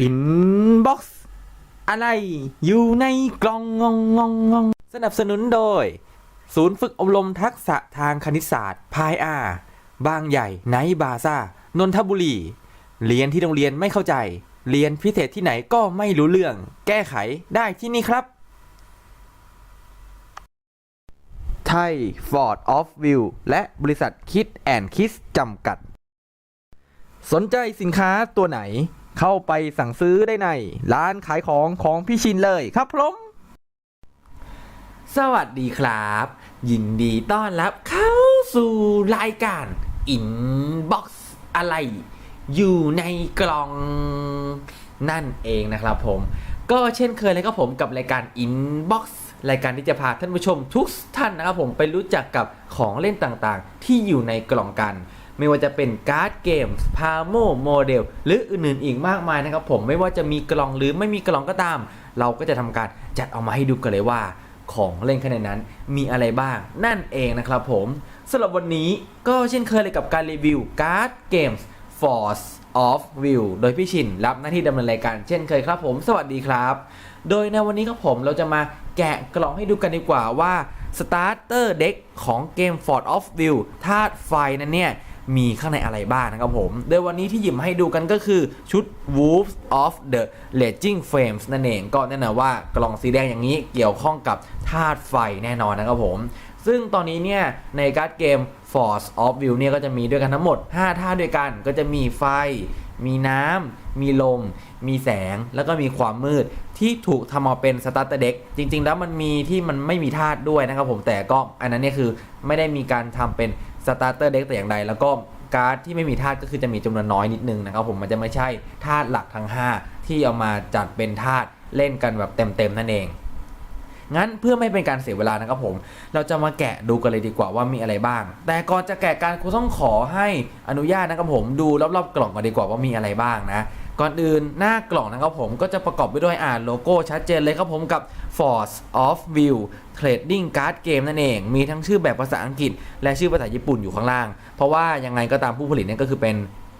อินบ็อกซ์อะไรอยู่ในกล่องงองงองงองสนับสนุนโดย ศูนย์ฝึกอบรมทักษะทางคณิตศาสตร์พายอาบางใหญ่ไนบาซ่านนทบุรี เรียนที่โรงเรียนไม่เข้าใจ เรียนพิเศษที่ไหนก็ไม่รู้เรื่อง แก้ไขได้ที่นี่ครับ ไทยฟอร์ดออฟวิวและบริษัทคิดแอนคิสจำกัด สนใจสินค้าตัวไหน เข้าไปสั่งซื้อได้ใน ร้านขายของของพี่ชินเลยครับผมสวัสดีครับ ยินดีต้อนรับเข้าสู่รายการ Inbox อะไร อยู่ในกล่องนั่นเองนะครับผม ก็เช่นเคยเลยครับผมกับรายการ Inbox รายการที่จะพาท่านผู้ชมทุกท่านนะครับผมไปรู้จักกับของเล่นต่างๆ ที่อยู่ในกล่องกัน ไม่ว่าจะเป็นการ์ดเกมส์พาโมโมเดลหรืออื่นๆอีกมากมายนะครับผมไม่ว่าจะมีกล่องหรือไม่มีกล่องก็ตาม เราก็จะทำการจัดเอามาให้ดูกันเลยว่า ของเล่นขนาดนั้นมีอะไรบ้าง นั่นเองนะครับผมสำหรับวันนี้ก็เช่นเคยเลยกับการรีวิวการ์ดเกมส์ Force of View โดยพี่ชินรับหน้าที่ดำเนินรายการเช่นเคยครับผม สวัสดีครับ โดยในวันนี้ครับผมเราจะมาแกะกล่องให้ดูกันดีกว่าว่า Starter Deck ของเกม Fort of View ธาตุไฟนั้นเนี่ย มีข้างในอะไรบ้างนะครับผม โดยวันนี้ที่หยิบมาให้ดูกันก็คือชุด Wolves of the Raging Flames นั่นเองก็แน่นอนว่ากล่องสีแดงอย่างนี้เกี่ยวข้องกับธาตุไฟแน่นอนนะครับผม ซึ่งตอนนี้เนี่ย ในการ์ดเกม Force of View เนี่ยก็จะมีด้วยกันทั้งหมด5ท่าด้วยกันก็จะมีไฟ มีน้ำ มีลม มีแสงแล้วก็มีความมืดที่ถูกทำมาเป็นสตาร์เตเด็กจริง ๆ แล้วมันมีที่มันไม่มีธาตุด้วยนะครับผมแต่ก็อันนั้นเนี่ยคือไม่ได้มีการทำเป็น สตาร์เตอร์เด็กแต่อย่างใดแล้วก็การ์ดที่ไม่มีธาตุก็คือจะมีจำนวนน้อยนิดนึงนะครับผมมันจะไม่ใช่ธาตุหลักทั้ง 5 ที่เอามาจัดเป็นธาตุเล่นกันแบบเต็มๆนั่นเองงั้นเพื่อไม่เป็นการเสียเวลานะครับผม เราจะมาแกะดูกันเลยดีกว่าว่ามีอะไรบ้าง แต่ก่อนจะแกะการครูต้องขอให้อนุญาตนะครับผมดูรอบๆกล่องกันดีกว่าว่ามีอะไรบ้างนะ ก่อนอื่นหน้ากล่องนะครับผมก็จะประกอบไปด้วยอ่านโลโก้ชัดเจนเลยครับผมกับ Force of View Trading Card Game นั่นเอง มีทั้งชื่อแบบภาษาอังกฤษ และชื่อภาษาญี่ปุ่นอยู่ข้างล่าง เพราะว่ายังไงก็ตามผู้ผลิตเนี่ยก็คือเป็น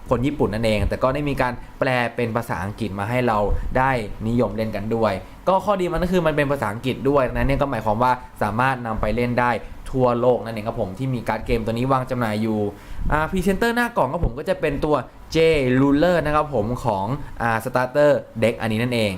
คนญี่ปุ่นนั่นเอง แต่ก็ได้มีการแปลเป็นภาษาอังกฤษมาให้เราได้นิยมเล่นกันด้วย ก็ข้อดีมันก็คือมันเป็นภาษาอังกฤษด้วยนะเนี่ยก็หมายความว่าสามารถนำไปเล่นได้ ทั่วโลกนั่นเองครับผมที่มีการ์ดเกมตัวนี้วางจำหน่ายอยู่พรีเซนเตอร์หน้ากล่องครับผมก็จะเป็นตัว J Ruler นะครับผมของอ่า Starter Deck อันนี้นั่นเอง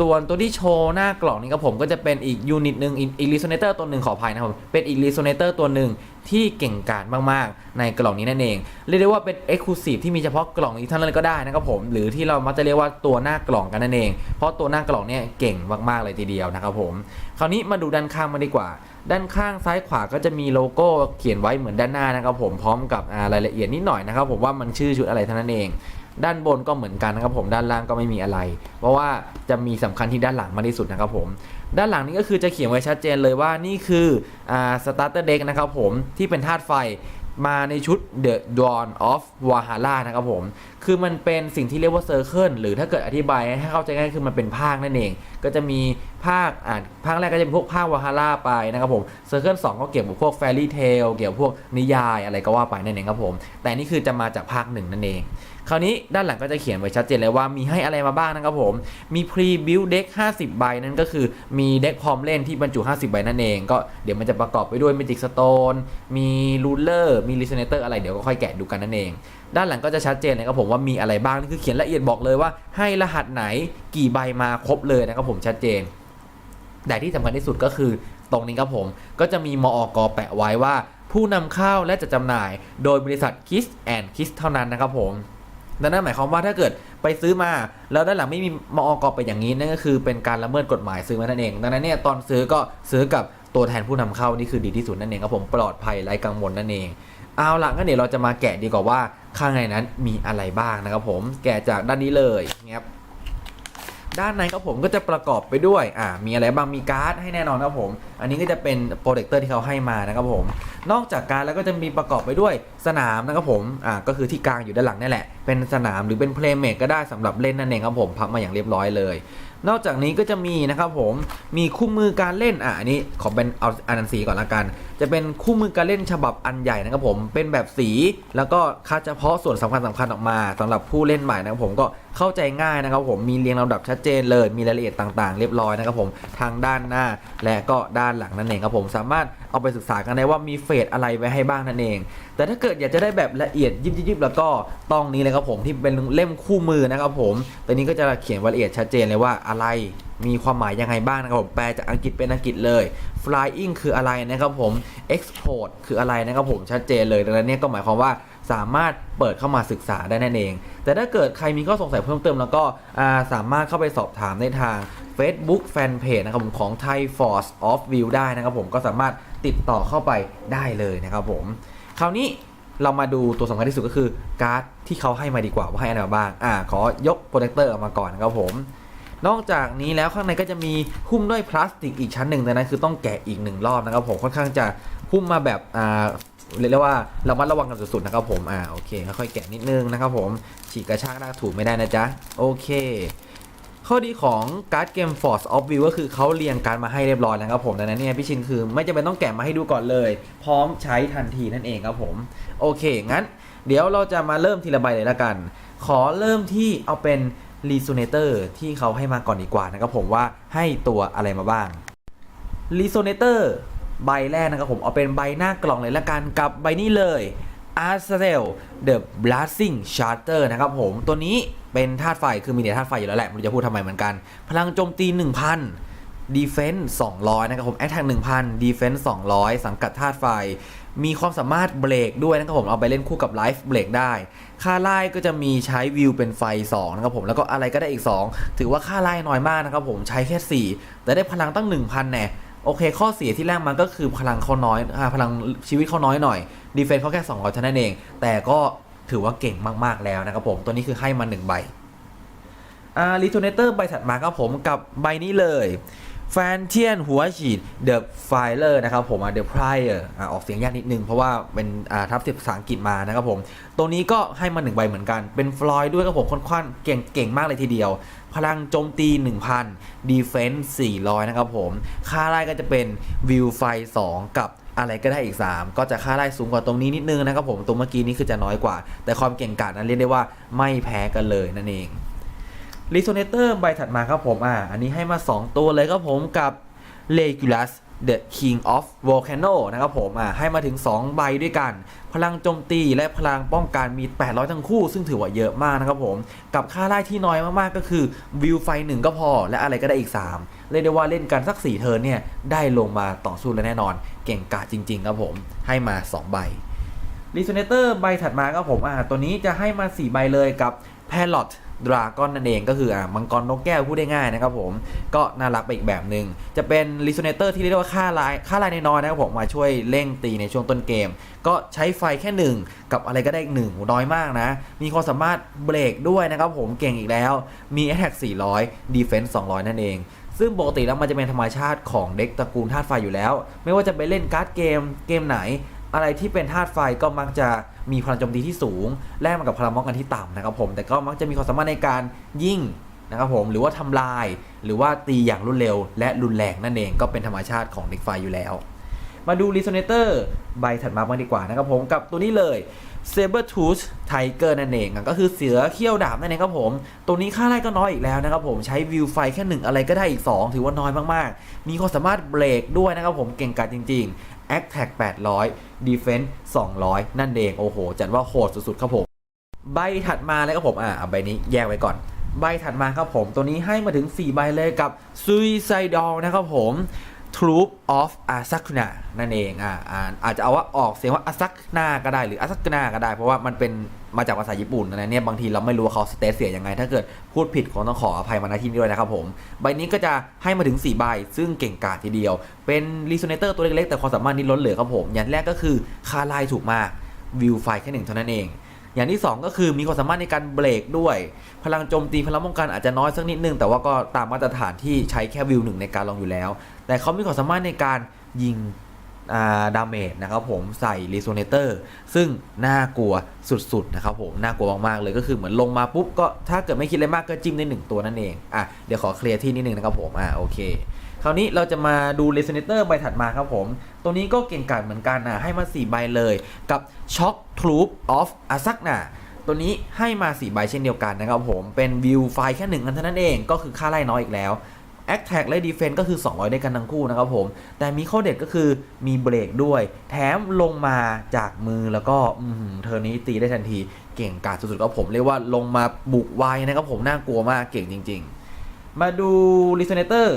ส่วนตัวที่โชว์หน้ากล่องนี้ครับผมก็จะเป็นอีกยูนิตหนึ่งอีกรีโซเนเตอร์ตัวหนึ่งขออภัยนะครับผมเป็นอีกรีโซเนเตอร์ตัวหนึ่งที่เก่งกาจมากๆ ในกล่องนี้นั่นเอง เรียกได้ว่าเป็น Exclusive ที่มีเฉพาะกล่องนี้เท่านั้นก็ได้นะครับผมหรือที่เรามักจะเรียกว่าตัวหน้ากล่องกันนั่นเอง เพราะตัวหน้ากล่องเนี่ยเก่งมากๆเลยทีเดียวนะครับผมคราวนี้มาดูด้านข้างมาดีกว่า ด้านข้างซ้ายขวาก็จะมีโลโก้เขียนไว้เหมือนด้านหน้านะครับผมพร้อมกับรายละเอียดนิดหน่อยนะครับผมว่ามันชื่อชุดอะไรเท่านั้นเอง ด้านบนก็เหมือนกันนะครับผมด้านล่างก็ไม่มีอะไร เพราะว่าจะมีสำคัญที่ด้านหลังมากที่สุดนะครับผมด้านหลังนี้ก็คือจะเขียนไว้ชัดเจนเลยว่านี่คืออ่า starter deck นะครับผมที่เป็นธาตุไฟมาในชุด The Dawn of Valhalla นะครับผมคือมันเป็นสิ่งที่เรียกว่า Circle หรือถ้าเกิดอธิบายให้เข้าใจง่ายคือมันเป็นภาคนั่นเอง ก็จะมีภาคอ่าภาคแรกก็จะเป็นพวกภาค Valhalla ไปนะครับผม Circle 2ก็เกี่ยวกับพวก Fairy Tale เกี่ยวกับพวกนิยายอะไรก็ว่าไปนั่นเองครับผม แต่นี่คือจะมาจากภาคหนึ่งนั่นเอง คราวนี้ด้านหลังก็จะเขียนไว้ชัดเจนเลยว่ามีให้อะไรมาบ้างนะครับผม มี pre build deck 50 ใบนั่นก็คือมีเด็กพร้อมเล่นที่บรรจุ 50 ใบนั่นเองก็เดี๋ยวมันจะประกอบไปด้วย magic stone มี ruler มี resonator อะไรเดี๋ยวก็ค่อยแกะดูกันนั่นเองด้านหลังก็จะชัดเจนเลยครับผมว่ามีอะไรบ้างนี่คือเขียนละเอียดบอกเลยว่า ให้รหัสไหนกี่ใบมาครบเลยนะครับผมชัดเจน แต่ที่สำคัญที่สุดก็คือตรงนี้ครับผมก็จะมีมอกแปะไว้ว่า ผู้นำเข้าและจะจำหน่ายโดยบริษัท Kiss and Kiss เท่านั้นนะครับผมดังนั้นหมายความว่าถ้าเกิดไปซื้อมา แล้วด้านหลังไม่มีมอกไปอย่างนี้นั่นก็คือเป็นการละเมิดกฎหมายซื้อมานั่นเอง ดังนั้นเนี่ยตอนซื้อก็ซื้อกับตัวแทนผู้นำเข้านี่คือดีที่สุดนั่นเองครับผมปลอดภัยไร้กังวลนั่นเอง เอาละงั้นเดี๋ยวเราจะมาแกะดีกว่าว่า ข้างในนั้นมีอะไรบ้างนะครับผมแกะจากด้านนี้เลยเงียบด้านในครับผมก็จะประกอบไปด้วยอ่ามีอะไรบ้างมีการ์ดให้แน่นอนครับผมอันนี้ก็จะเป็นโปรเจคเตอร์ที่เขาให้มานะครับผม นอกจากการแล้วก็จะมีประกอบไปด้วยสนามนะครับผมอ่าก็คือที่กลางอยู่ด้านหลังนี่แหละ เป็นสนามหรือเป็นเพลย์เม e ก็ได้สำหรับเล่นนั่นเองครับผมพับมาอย่างเรียบร้อยเลย นอกจากนี้ก็จะมีนะครับผมมีคู่มือการเล่นอะอันนี้ขอเป็นเอาอันันสีก่อนละกัน จะเป็นคู่มือการเล่นฉบับอันใหญ่นะครับผมเป็นแบบสีแล้วก็คัดเฉพาะส่วนสำคัญสำคัญออกมาสำหรับผู้เล่นใหม่นะครับผมก็เข้าใจง่ายนะครับผมมีเรียงลำดับชัดเจนเลยมีรายละเอียดต่างๆ เรียบร้อยนะครับผมทางด้านหน้าและก็ด้านหลังนั่นเองครับผมสามารถเอาไปศึกษากันได้ว่ามีเฟสอะไรไว้ให้บ้างนั่นเอง แต่ถ้าเกิดอยากจะได้แบบละเอียดยิบยิบๆแล้วก็ต้องนี้เลยครับผมที่เป็นเล่มคู่มือนะครับผมตัวนี้ก็จะเขียนรายละเอียดชัดเจนเลยว่าอะไรมีความหมายยังไงบ้างนะครับผมแปลจากอังกฤษเป็นอังกฤษเลย flying คืออะไรนะครับผม export คืออะไรนะครับผมชัดเจนเลยดังนั้นเนี่ยก็หมายความว่า สามารถเปิดเข้ามาศึกษาได้นั่นเอง แต่ถ้าเกิดใครมีข้อสงสัยเพิ่มเติมแล้วก็สามารถเข้าไปสอบถามในทาง Facebook Fanpage นะครับผมของ Thai Force of View ได้นะครับผมก็สามารถติดต่อเข้าไปได้เลยนะครับผม คราวนี้เรามาดูตัวสำคัญที่สุดก็คือการ์ดที่เขาให้มาดีกว่าว่าให้อะไรมาบ้าง อ่า ขอยกโปรเจคเตอร์ออกมาก่อนนะครับผม นอกจากนี้แล้วข้างในก็จะมีหุ้มด้วยพลาสติกอีกชั้นหนึ่งแต่นั้นคือต้องแกะอีกหนึ่งรอบนะครับผมค่อนข้างจะหุ้มมาแบบอ่า เรียกได้ว่าระมัดระวังกันสุดๆนะครับผมอ่าโอเคค่อยๆแกะนิดนึงนะครับผมฉีกกระชากลากถูไม่ได้นะจ๊ะโอเคข้อดีของการ์ดเกม Force of View ก็คือเขาเรียงการมาให้เรียบร้อยแล้วครับผมดังนั้นเนี่ยพี่ชินคือไม่จำเป็นต้องแกะมาให้ดูก่อนเลย พร้อมใช้ทันทีนั่นเองครับผม โอเค งั้น เดี๋ยวเราจะมาเริ่มทีละใบเลยละกัน ขอเริ่มที่เอาเป็น Resonator ที่เขาให้มาก่อนดีกว่านะครับผมว่าให้ตัวอะไรมาบ้าง Resonator ใบแรกนะครับผมเอาเป็นใบหน้ากล่องเลยละกันกับใบนี้เลย a r c e l The Blasting Charter นะครับผมตัวนี้เป็นธาตุไฟคือมีเนธาตุไฟอยู่แล้วแหละม่รู้จะพูดทำไมเหมือนกัน พลังโจมตี 1,000 Defense 200 นะครับผม Attack 1,000 Defense 200 สังกัดธาตุไฟ มีความสามารถเบรกด้วยนะครับผมเอาไปเล่นคู่กับ Life เบรกได้ ค่าไล่ก็จะมีใช้วิวเป็นไฟ 2 นะครับผมแล้วก็อะไรก็ได้อีก 2 ถือว่าค่าไล่น้อยมากนะครับผมใช้แค่ 4 แต่ได้พลังตั้ง 1,000แน่ โอเค ข้อเสียที่แรกมันก็คือพลังเขาน้อยอพลังชีวิตเขาน้อยหน่อยดีเฟนส์เขาแค่200เท่านั้นเอง แต่ก็ถือว่าเก่งมากๆแล้วนะครับผมตัวนี้คือให้มา1ใบอ่ารีโทเนเตอร์ใบถัดมาครับผมกับใบนี้เลยแฟนเทียนหัวฉีดเดอะไฟเลอร์นะครับผมเดอะไพรเออร์ออกเสียงยากนิดนึง เพราะว่าเป็นทับเสียงภาษาอังกฤษมานะครับผม ตัวนี้ก็ให้มา1ใบเหมือนกัน เป็นฟลอยด์ด้วยครับผมค่อนข้างเก่งเก่งมากเลยทีเดียว พลังโจมตี 1,000 Defense 400 นะครับผม ค่าไล่ก็จะเป็นวิวไฟ 2 กับอะไรก็ได้อีก 3 ก็จะค่าไล่สูงกว่าตรงนี้นิดนึงนะครับผมตัวเมื่อกี้นี้คือจะน้อยกว่า แต่ความเก่งกาจนั้นเรียกได้ว่าไม่แพ้กันเลยนั่นเองรีโซเนเตอร์ใบถัดมาครับผม อ่า อันนี้ให้มา 2 ตัวเลยครับผมกับเลกิลัส The King of Volcano นะครับผมอ่าให้มาถึง 2 ใบด้วยกัน พลังโจมตีและพลังป้องกันมี 800 ทั้งคู่ ซึ่งถือว่าเยอะมากนะครับผม กับค่าไล่ที่น้อยมากๆก็คือวิวไฟ 1 ก็พอ และอะไรก็ได้อีก 3 เรียกได้ว่าเล่นกันสัก 4 เทิร์นเนี่ย ได้ลงมาต่อสู้แล้วแน่นอน เก่งกาจจริง ๆ ครับผม ให้มา 2 ใบ รีโซเนเตอร์ใบถัดมาครับผมอ่าตัวนี้จะให้มา 4 ใบเลยกับ p a l o t ดราก้อนนั่นเองก็คืออ่ามังกรนกแก้วพูดได้ง่ายนะครับผมก็น่ารักไปอีกแบบหนึ่งจะเป็นรีโซเนเตอร์ที่เรียกว่าค่าลายค่าลายน้อยนะครับผมมาช่วยเร่งตีในช่วงต้นเกม ก็ใช้ไฟแค่หนึ่งกับอะไรก็ได้อีกหนึ่งน้อยมากนะ มีความสามารถเบรกด้วยนะครับผมเก่งอีกแล้ว มี Attack 400 Defense 200 นั่นเอง ซึ่งปกติแล้วมันจะเป็นธรรมชาติของเด็กตระกูลธาตุไฟอยู่แล้ว ไม่ว่าจะไปเล่นการ์ดเกมเกมไหน อะไรที่เป็นธาตุไฟก็มักจะมีพลังโจมตีที่สูง แลกมากับพลังป้องกันที่ต่ำนะครับผมแต่ก็มักจะมีความสามารถในการยิงนะครับผมหรือว่าทำลายหรือว่าตีอย่างรวดเร็ว และรุนแรงนั่นเองก็เป็นธรรมชาติของเด็กไฟอยู่แล้ว มาดู Resonator ใบถัดมาบ้างดีกว่านะครับผมกับตัวนี้เลย Saber Tooth Tiger นั่นเองก็คือเสือเขี้ยวดาบนั่นเองครับผม ตัวนี้ค่าไล่ก็น้อยอีกแล้วนะครับผมใช้วิวไฟแค่หนึ่งอะไรก็ได้อีก 2 ถือว่าน้อยมากๆ มีความสามารถเบรกด้วยนะครับผมเก่งกาจจริง Attack 800 Defense 200 นั่นเองโอ้โห จัดว่าโหดสุดๆครับผม ใบถัดมาเลยครับผมอ่าใบนี้แยกไว้ก่อน ใบถัดมาครับผม ตัวนี้ให้มาถึง 4 ใบเลยกับ Suicidal นะครับผม Troop of Asakuna นั่นเองอ่าอ่าอาจจะเอาว่าออกเสียงว่า Asakuna ก็ได้หรือ Asakuna ก็ได้ เพราะว่ามันเป็น มาจากภาษาญี่ปุ่นนะเนี่ยบางทีเราไม่รู้ว่าเขาสเตทเสียยังไง ถ้าเกิดพูดผิดคงต้องขออภัยมาณที่นี้ด้วยนะครับผม ใบนี้ก็จะให้มาถึง 4 ใบ ซึ่งเก่งกาจทีเดียว เป็น Resonator ตัวเล็กๆ แต่ความสามารถนี้ล้นเหลือครับผม อย่างแรกก็คือคาไลถูกมากวิวไฟแค่หนึ่งเท่านั้นเอง อย่างที่ 2 ก็คือมีความสามารถในการเบรกด้วย พลังโจมตีพลังป้องกันอาจจะน้อยสักนิดนึงแต่ว่าก็ตามมาตรฐานที่ใช้แค่วิวหนึ่งในการลองอยู่แล้ว แต่เขามีความสามารถในการยิง ดาเมจนะครับผมใส่รีโซเนเตอร์ซึ่งน่ากลัวสุดๆนะครับผมน่ากลัวมากๆเลยก็คือเหมือนลงมาปุ๊บก็ถ้าเกิดไม่คิดอะไรมากก็จิ้มได้หนึ่งตัวนั่นเองอะเดี๋ยวขอเคลียร์ที่นิดนึงนะครับผมอะโอเคคราวนี้เราจะมาดู Resonator ใบถัดมาครับผม ตัวนี้ก็เก่งกาจเหมือนกันนะให้มา 4 ใบเลยกับ Shock Troop of a s a k n a ตัวนี้ให้มา 4 ใบเช่นเดียวกันนะครับผม เป็นวิวไฟแค่หนึ่งอันเท่านั้นเอง ก็คือค่าไล่น้อยอีกแล้ว Attack และ Defense ก็คือ 200ได้กันทั้งคู่นะครับผม แต่มีข้อเด็ดก็คือมีเบรกด้วย แถมลงมาจากมือแล้วก็อืเธอนี้ตีได้ทันทีเก่งกาจสุดๆครับผมเรียกว่าลงมาบุกไวนะครับผมน่ากลัวมากเก่งจริง ๆ มาดู Resonator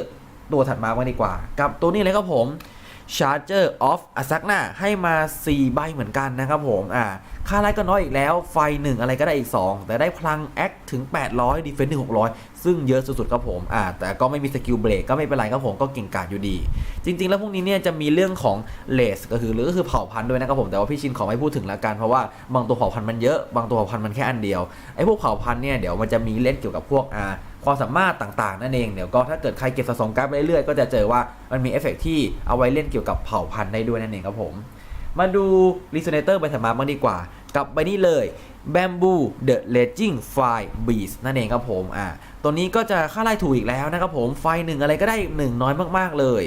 ตัวถัดมาบ้างดีกว่า กับตัวนี้เลยครับผม Charger of a s a k n a ให้มา 4 ใบเหมือนกันนะครับผม อ่า ค่าไล่ก็น้อยอีกแล้ว ไฟ 1 อะไรก็ได้อีก 2 แต่ได้พลังแอคถึง 800 Defense ถึง600 ซึ่งเยอะสุดๆครับผมอ่าแต่ก็ไม่มีสกิลเบรกก็ไม่เป็นไรครับผมก็เก่งกาจอยู่ดี จริง ๆ แล้วพวกนี้เนี่ยจะมีเรื่องของเลสก็คือหรือก็คือเผ่าพันธุ์ด้วยนะครับผมแต่ว่าพี่ชินขอไม่พูดถึงละกันเพราะว่าบางตัวเผ่าพันธุ์มันเยอะบางตัวเผ่าพันธุ์มันแค่อันเดียวไอ้พวกเผ่าพันธุ์เนี่ยเดี๋ยวมันจะมีเล่นเกี่ยวกับพวกอ่าความสามารถต่างๆ นั่นเองเดี๋ยวก็ถ้าเกิดใครเก็บสะสมการ์ดไปเรื่อยๆก็จะเจอว่ามันมีเอฟเฟกต์ที่เอาไว้เล่นเกี่ยวกับเผ่าพันธุ์ได้ด้วยนั่นเองครับผม มาดู Resonator ใบถัดมาบ้างดีกว่า กับใบนี้เลย Bamboo The Raging Fire Beast นั่นเองครับผมอ่า ตัวนี้ก็จะค่าไล่ถูกอีกแล้วนะครับผม ไฟหนึ่งอะไรก็ได้หนึ่งน้อยมากๆเลย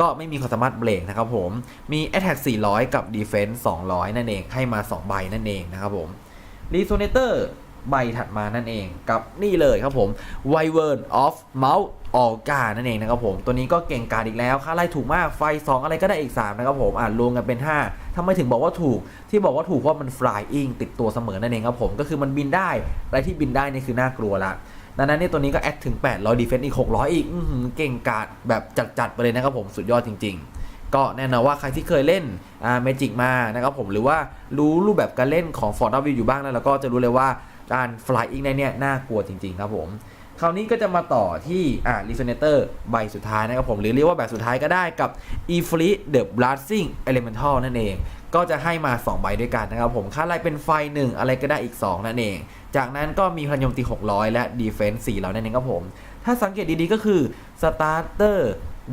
ก็ไม่มีความสามารถเบรกนะครับผม มี Attack 400 กับ Defense 200 นั่นเอง ให้มา 2 ใบนั่นเองนะครับผม Resonator ใบถัดมานั่นเองกับนี่เลยครับผม Wyvern of Mount Olga นั่นเองนะครับผม ตัวนี้ก็เก่งกาจอีกแล้ว ค่าไล่ถูกมาก ไฟ 2 อะไรก็ได้อีก 3 นะครับผมอ่ารวมกันเป็น 5ทำไมถึงบอกว่าถูก ที่บอกว่าถูกเพราะมัน flying ติดตัวเสมอนั่นเองครับผม ก็คือมันบินได้ อะไรที่บินได้นี่คือน่ากลัวละ ดังนั้นเนี่ยตัวนี้ก็แอดถึง 800 defense อีก 600 อีกอื้อหือเก่งกาดแบบจัดๆไปเลยนะครับผมสุดยอดจริง ๆก็แน่นอนว่าใครที่เคยเล่นอ่าเมจิกมานะครับผมหรือว่ารู้รูปแบบการเล่นของ Fort of View อยู่บ้างแล้วเราก็จะรู้เลยว่าการ flying ในเนี่ยน่ากลัวจริง ๆ ครับผม คราวนี้ก็จะมาต่อที่อ่า resonator ใบสุดท้ายนะครับผม หรือเรียกว่าแบบสุดท้ายก็ได้กับ e f l e e t the blasting elemental นั่นเอง ก็จะให้มา 2 ใบด้วยกันนะครับผม ค่าไล่เป็นไฟ 1 อะไรก็ได้อีก 2 นั่นเอง จากนั้นก็มีพลังโจมตี 600 และ defense 400นั่นเองครับผม ถ้าสังเกตดีๆก็คือ starter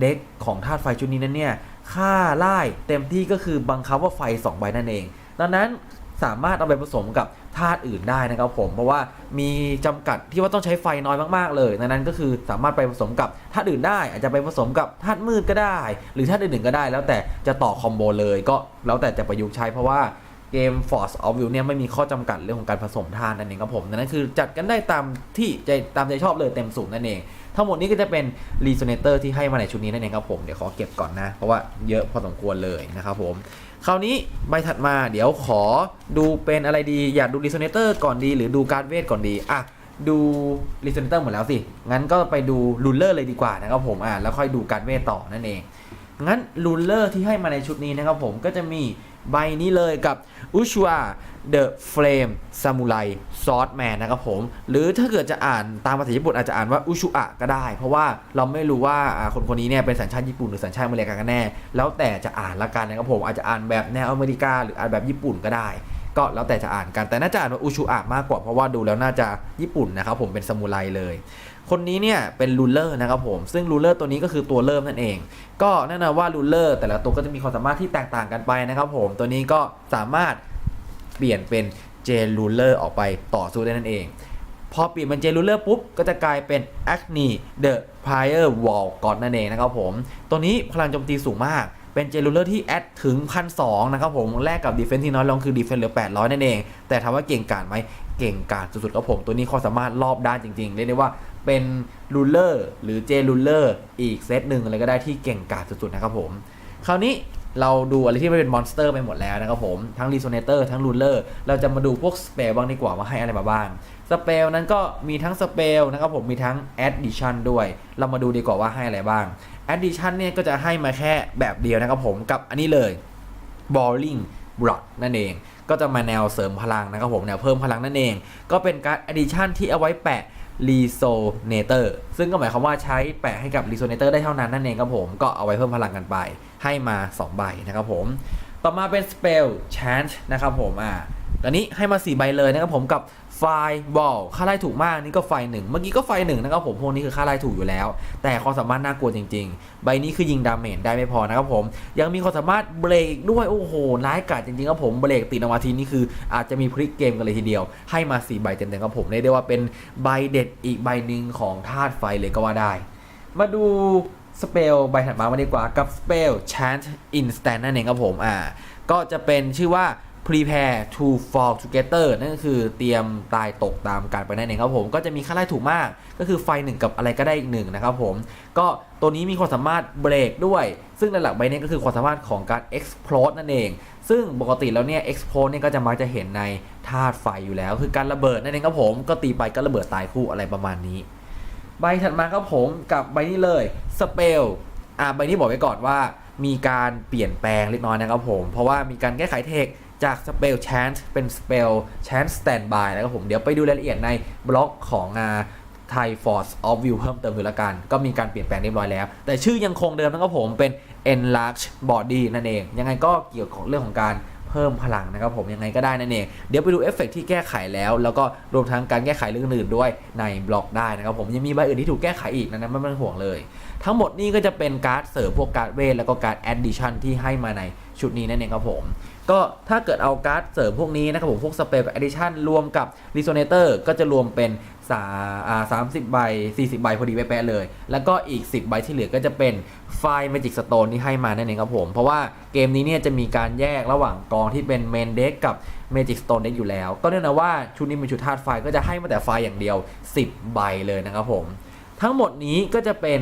deck ของธาตุไฟชุดนี้นั้นเนี่ย ค่าไล่เต็มที่ก็คือบังคับว่าไฟ 2 ใบนั่นเอง ดังนั้น สามารถเอาไปผสมกับธาตุอื่นได้นะครับผม เพราะว่ามีจำกัดที่ว่าต้องใช้ไฟน้อยมากๆเลยดังนั้นก็คือสามารถไปผสมกับธาตุอื่นได้ อาจจะไปผสมกับธาตุมืดก็ได้ หรือธาตุอื่นๆก็ได้ แล้วแต่จะต่อคอมโบเลยก็แล้วแต่จะประยุกต์ใช้เพราะว่าเกม Force of Will เนี่ยไม่มีข้อจำกัดเรื่องของการผสมธาตุนั่นเองครับผมดังนั้นคือจัดกันได้ตามที่ใจตามใจชอบเลยเต็มสูตรนั่นเอง ทั้งหมดนี้ก็จะเป็น Resonator ที่ให้มาในชุดนี้นั่นเองครับผม เดี๋ยวขอเก็บก่อนนะ เพราะว่าเยอะพอสมควรเลยนะครับผม คราวนี้ใบถัดมาเดี๋ยวขอดูเป็นอะไรดี อยากดูลิโซเนเตอร์ก่อนดี หรือดูการเวทก่อนดี อะ ดูลิโซเนเตอร์หมดแล้วสิ งั้นก็ไปดูลูเลอร์เลยดีกว่านะครับผมอะแล้วค่อยดูการเวทต่อนั่นเอง งั้นลูเลอร์ที่ให้มาในชุดนี้นะครับผมก็จะมี ใบนี้เลยกับ u s h u a The Flame Samurai Swordman นะครับผม หรือถ้าเกิดจะอ่านตามภาษาญี่ปุ่นอาจจะอ่านว่าอุชุอะก็ได้ เพราะว่าเราไม่รู้ว่าคนคนนี้เนี่ยเป็นสัญชาติญี่ปุ่นหรือสัญชาติอเมริกากันแน่ แล้วแต่จะอ่านละกันนะครับผมอาจจะอ่านแบบแนวอเมริกาหรืออ่านแบบญี่ปุ่นก็ได้ ก็แล้วแต่จะอ่านกันแต่น่าจะอ่านว่าอุชุอะมากกว่าเพราะว่าดูแล้วน่าจะญี่ปุ่นนะครับผมเป็นซามูไรเลย คนนี้เนี่ยเป็นรูเลอร์นะครับผมซึ่งรูเลอร์ตัวนี้ก็คือตัวเริ่มนั่นเอง ก็แน่นอนว่ารูเลอร์แต่ละตัวก็จะมีความสามารถที่แตกต่างกันไปนะครับผมตัวนี้ก็สามารถเปลี่ยนเป็นเจลูเลอร์ออกไปต่อสู้ได้นั่นเองพอเปลี่ยนเป็นเจลูเลอร์ปุ๊บ ก็จะกลายเป็น Acne the Prior Wall God นั่นเองนะครับผม ตัวนี้พลังโจมตีสูงมาก เป็นเจลูเลอร์ที่แอดถึงพันสนะครับผมแลกกับดีเฟน s ที่น้อยลงคือดีเฟน s เหลือ 800 นั่นเอง แต่ถามว่าเก่งกาจไหมเก่งกาจสุดๆครับผม ตัวนี้ความสามารถรอบด้านจริงๆ เรียกได้ว่าเป็นลูเลอร์หรือเจลูเลอร์อีกเซตหนึ่งอะไรก็ได้ที่เก่งกาจสุดๆนะครับผม คราวนี้ เราดูอะไรที่มันเป็นมอนสเตอร์ไปหมดแล้วนะครับผม ทั้งรีโซเนเตอร์ทั้งรูเลอร์เราจะมาดูพวกสเปลบ้างดีกว่าว่าให้อะไรมาบ้างสเปลนั้นก็มีทั้งสเปลนะครับผมมีทั้งแอดดิชันด้วย เรามาดูดีกว่าว่าให้อะไรบ้างแอดดิชันเนี่ยก็จะให้มาแค่แบบเดียวนะครับผมกับอันนี้เลย Balling Block นั่นเอง ก็จะมาแนวเสริมพลังนะครับผมแนวเพิ่มพลังนั่นเอง ก็เป็นการ addition ที่เอาไว้แปะ Resonator ซึ่งก็หมายความว่าใช้แปะให้กับ Resonator ได้เท่านั้นนั่นเองครับผมก็เอาไว้เพิ่มพลังกันไป ให้มา2ใบนะครับผมต่อมาเป็น Spell Chant นะครับผมอ่าตอนนี้ให้มา4ใบเลยนะครับผมกับไฟบอลค่าไล่ถูกมากนี่ก็ไฟหนึ่งเมื่อกี้ก็ไฟหนึ่งนะครับผมพวกนี้คือค่าไล่ถูกอยู่แล้ว แต่ความสามารถน่ากลัวจริง ๆ ใบนี้คือยิงดาเมจได้ไม่พอนะครับผม ยังมีความสามารถเบรกอีกด้วยโอ้โหร้ายกาจจริงๆครับผมเบรกติดออกมาทีนี่คืออาจจะมีพลิกเกมกันเลยทีเดียว ให้มา4ใบเต็มๆครับผมเรียกได้ว่าเป็นใบเด็ดอีกใบหนึ่งของธาตุไฟเลยก็ว่าได้ มาดู สเปลใบถัดมามาดีกว่ากับสเปล chant instant นั่นเองครับผมอ่าก็จะเป็นชื่อว่า prepare to fall together นั่นก็คือเตรียมตายตกตามการไปนั่นเองครับผมก็จะมีค่าไล่ถูกมาก ก็คือไฟหนึ่งกับอะไรก็ได้อีกหนึ่งนะครับผมก็ตัวนี้มีความสามารถเบรกด้วย ซึ่งในหลักใบนี้ก็คือความสามารถของการ explode นั่นเอง ซึ่งปกติแล้วเนี่ย explode เนี่ยก็จะมักจะเห็นในธาตุไฟอยู่แล้ว คือการระเบิดนั่นเองครับผมก็ตีไปก็ระเบิดตายคู่อะไรประมาณนี้ ใบถัดมาครับผมกับใบนี้เลยสเปลอ่าใบนี้บอกไว้ก่อนว่ามีการเปลี่ยนแปลงเล็กน้อยนะครับผม เพราะว่ามีการแก้ไขเทคจากสเปล chance เป็นสเปล chance standby นะครับผม เดี๋ยวไปดูรายละเอียดในบล็อกของอ่า Thai Force of View เพิ่มเติมดูละกัน ก็มีการเปลี่ยนแปลงเรียบร้อยแล้ว แต่ชื่อยังคงเดิมนะครับผมเป็น enlarge body นั่นเอง ยังไงก็เกี่ยวกับเรื่องของการ พิ่มพลังนะครับผมยังไงก็ได้นั่นเอง เดี๋ยวไปดูเอฟเฟกต์ที่แก้ไขแล้ว แล้วก็รวมทั้งการแก้ไขเรื่องอื่นด้วยในบล็อกได้นะครับผมยังมีใบอื่นที่ถูกแก้ไขอีกนะนั้นไม่ต้องห่วงเลย ทั้งหมดนี่ก็จะเป็นการ์ดเสริมพวกการ์ดเวทแล้วก็การ์ดแอดดิชันที่ให้มาในชุดนี้นั่นเองครับผม ก็ถ้าเกิดเอาการ์ดเสริมพวกนี้นะครับผมพวกสเปรย์แอดดิชันรวมกับรีโซเนเตอร์ก็จะรวมเป็นสาสามสิบใบสี่สิบใบพอดีเป๊ะๆเลย แล้วก็อีก10ใบที่เหลือก็จะเป็นไฟล์ Magic Stone ที่ให้มานั่นเองครับผม เพราะว่าเกมนี้เนี่ยจะมีการแยกระหว่างกองที่เป็นเมนเด็กกับ Magic Stone เด็กอยู่แล้ว ก็เนื่องจากว่าชุดนี้เป็นชุดธาตุไฟก็จะให้มาแต่ไฟอย่างเดียว 10 ใบเลยนะครับผม ทั้งหมดนี้ก็จะเป็น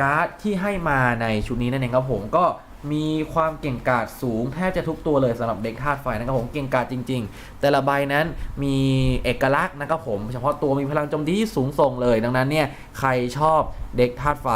การ์ดที่ให้มาในชุดนี้นั่นเองครับผมก็ มีความเก่งกาจสูงแทบจะทุกตัวเลยสำหรับเด็กธาตุไฟนะครับผมเก่งกาจจริง ๆ แต่ละใบนั้นมีเอกลักษณ์นะครับผมเฉพาะตัวมีพลังโจมตีที่สูงส่งเลย ดังนั้นเนี่ยใครชอบเด็กธาตุไฟ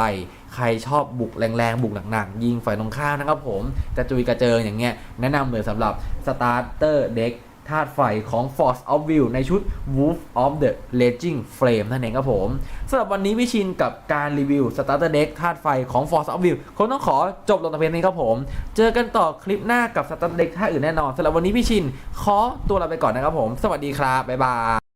ใครชอบบุกแรงๆ บุกหนักๆ ยิงฝ่ายตรงข้ามนะครับผมกระจุยกระเจิงอย่างเงี้ยแนะนำเลยสำหรับสตาร์เตอร์เด็ก ธาตุไฟของ Force of Will ในชุด Wolf of the Raging Flame นั่นเองครับผมสำหรับวันนี้วิชินกับการรีวิว Starter Deck ธาตุไฟของ Force of Will คงต้องขอจบลงแต่เพียงนี้ครับผม เจอกันต่อคลิปหน้ากับ Starter Deck ท่าตุอื่นแน่นอนสำหรับวันนี้วิชินขอตัวลาไปก่อนนะครับผม สวัสดีครับ บ๊ายบาย